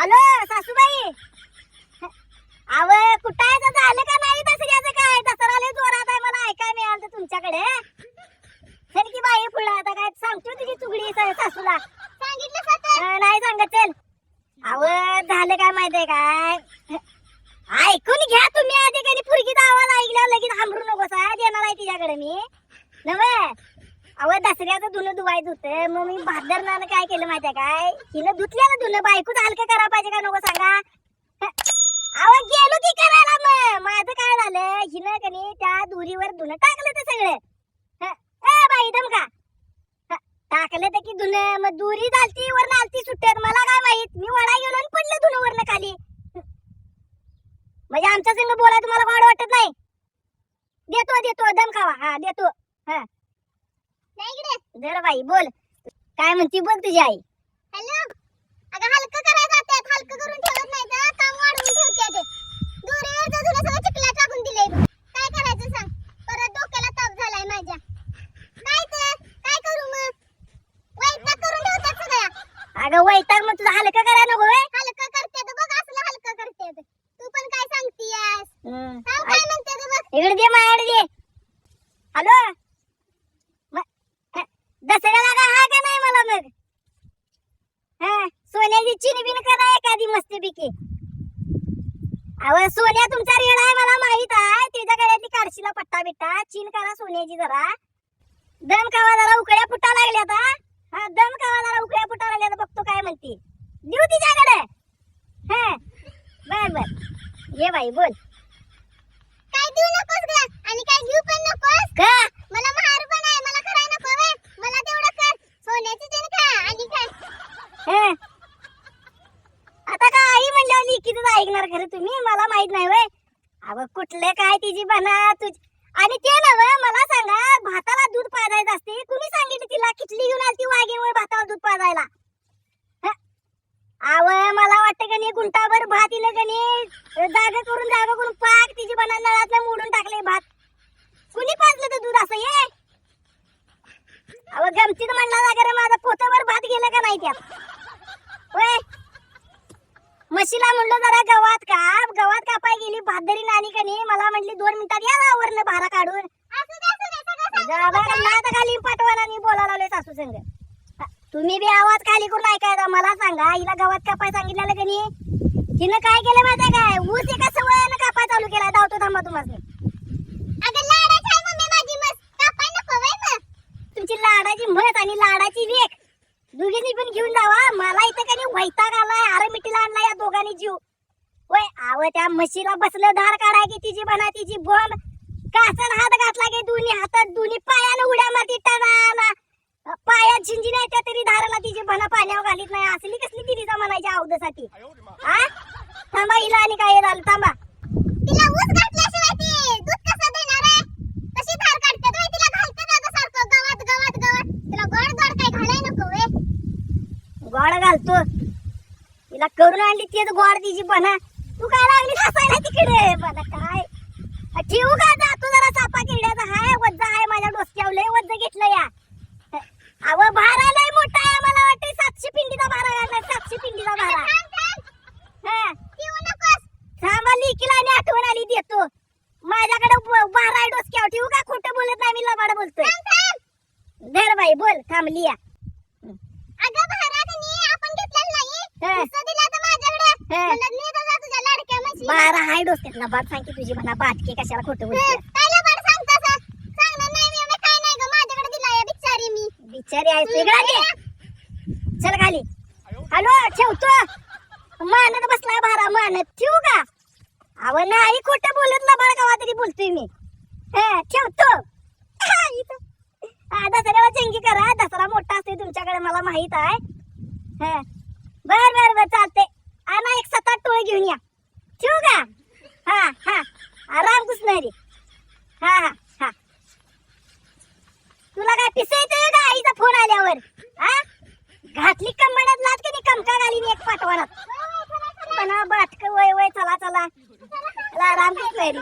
Hello सासूबाई. अव कुठं आहे? तर झालं का नाही? दसऱ्याचं काय? दसरा लय जोरात आहे मला. ऐकाय मिळालं तर तुमच्याकडे. चल की बाई पुढं आता काय सांगतो तुझी चुगडी सासूला. सांगितलं नाही सांगत चल. अव झालं काय माहितीये काय? ऐकून घ्या तुम्ही आधी कधी पुरगीचा आवाज ऐकल्यावर लगेच थांबरू नकोस. हा. देणार आहे तिच्याकडे मी. नव्हे? अव दसऱ्याचं धुणं धुवायचं होतं. मग मी भादरनानं काय केलं माहितीये काय? हिनं धुतल्यानं धुणं. बायकोच हलकं करा पाहिजे का नको सांगा? अव गेलो की करायला मग. माझं काय झालं? हिनं कनी त्या दुरीवर धुणं टाकलं तर सगळं. ए बाई दम का? टाकलं तर की धुणं. मग दुरी झालती वर आलती सुट्ट्यात. मला काय माहीत? मी वडा गेलो आणि पडलं धुणं वरनं खाली. म्हणजे आमच्या संग बोलाय तुम्हाला वाढ वाटत नाही? देतो देतो. दम खावा. हा देतो. हा. जर बाई बोल. काय म्हणती बोल तुझी आई. हॅलो? अगं हलकं करायचं जातात हलकं करून ठेवत नाही तर काम वाढवून ठेवते ते. दोरीवरचं तुला सगळं चिखला टाकून बघ. काय करायचं सांग. परत डोक्याला ताप झालाय माझ्या. काय तर काय करू मग? वैताग करून ठेवतात सगळ्या. अगं वैताग मग तुझं हलकं करा नको व्हय? हलकं करते तर बघ असलं हलकं करते ते. पण काय सांगतीयस. सांग काय म्हणते बघ. इकडे दे माझ्याकडे दे. हॅलो? दसऱ्याला काय हा का नाही मला मग? हा सोन्याची चिनी बिन करा एखादी मस्त पिकी अव सोन्या तुमचा रेड आहे मला माहीत आहे. त्याच्या गळ्यातली काढशीला पट्टा बिट्टा चीन करा सोन्याची जरा. दम कावा जरा उकड्या फुटा लागल्या आता. हा दम कावा जरा उकड्या फुटा लागल्या आता. बघतो काय म्हणते. देऊ तिच्याकडे. हा बर बर. ये बाई बोल. काय देऊ नकोस ग? आणि काय घेऊ पण नकोस? का? मला महार पण आहे मला कराय नको व्हय. मला तेवढं आणि काय? हे. आता काय आई म्हणल्यावर लिखीतच ऐकणार खरं तुम्ही? मला माहीत नाही वय. अव कुठले काय तिची बना तुझ आणि ते नव मला सांगा भाताला दूध पाजायचं असते. कुणी सांगितलं तिला किटली घेऊन आली वाघेमुळे भाताला दूध पाजायला? हं? अव मला वाटतं का नाही गुंटाभर भात हिनं का नाही? जागा करून जागा करून पाक तिची बना नळात मोडून टाकले भात. कुणी पाजलं तर दूध असं ये? अव गमतीत म्हणला जागा माझा पोतभर भात गेलं का नाही त्यात? होय? म्हशीला म्हणलं जरा गवात काप गवात कापाय गेली भादरी नानी कनी मला म्हणली दोन मिनिटात या ना वरनं भारा काढून. नात खाली पाठवाना बोलायला लावले सासू संग. तुम्ही बी आवाज खाली करून ऐकायचा मला सांगा हिला गवात कापाय सांगितलेलं कनी हिनं काय केलं माहितीये काय? ऊस एका सवयीनं कापाय चालू केला धावतो थांबा तुम्हाला अगं लाडाची आहे मम्मी माझी मस्त कापाय नको व्हय मग तुमची लाडाची म्हस आणि लाडाची वेख दोघींनी पण घेऊन जावा मला इथं काही वैताग आलाय अरे मिठीला आणला या दोघांनी जीव. होय आव त्या म्हशीला बसलं धार काढाय की तिची बना तिची बोन कासन हात घातला की दोन्ही हातात दोन्ही पायानं उड्या मारती टाना पायात झिंजी नाही त्या तरी धाराला तिची बना पाण्यावर घालीत नाही. असली कसली दिली म्हणायची अवधसाठी आ? थांबा हिला आणि काय झालं थांबा. तिला ऊस घातल्याशिवाय ती दूध कसं देणार आहे? कशी धार काढते तुम्ही तिला घालते का गं सारखं गवत गवत गवत. तिला गोड गोड काही घालाय नको वे गोड घालतो. तिला करून आणली तेच गोड तिची बना तू काय लागली हसायला तिकडे? बना काय? ठेवू का जातो जरा चापा किरड्याचा हाय वज्ज आहे माझ्या डोसक्यावर लय वज्ज घेतलं या. अव भारा लय मोठा आहे मला वाटतं सातशे पिंडीचा भारा घालणार सातशे पिंडीचा भारा थांब हा. लिकीला आणि आठवण आली देतो. माझ्याकडे भारा आहे डोसक्यावर ठेवू का? खोटं बोलत नाही मी लबाड बोलतोय. धर बाई बोल थांबली या अगं भारत आपण घेतलेलं नाही हा. ऊस दिला तर माझ्याकडे हा. म्हणलं नीट जा तुझ्या लाडक्या म्हशी बारा हाय डोसक्यात. ना बात सांग की तुझी म्हणा बाटके कशाला खोटं बोलते काय लबाड सांगतास? सांगणार नाही मी मी काय नाही ग माझ्याकडे दिलाय बिचारी मी. बिचारी आहे चल खाली. हॅलो ठेवतो मानत बसलाय भारा मानत. ठेवू का? अव नाही खोटं बोलत ना बरं गावा तरी बोलतोय मी. हा, ठेवतो दसऱ्याला चंगी करा. दसरा मोठा असते तुमच्याकडे मला माहीत आहे. हा. बर बर बर चालते आणा एक सात आठ टोळे घेऊन या. ठेवू का? हा हा. आराम घुसणारी हा हा हा. तुला काय पिसायचं का? आईचा फोन आल्यावर? हा? घातली कंबड्यात लात की नाही? कमका घालीन एक पाठवणात पण बाटक वय वय चला चला. आराम घुसणारी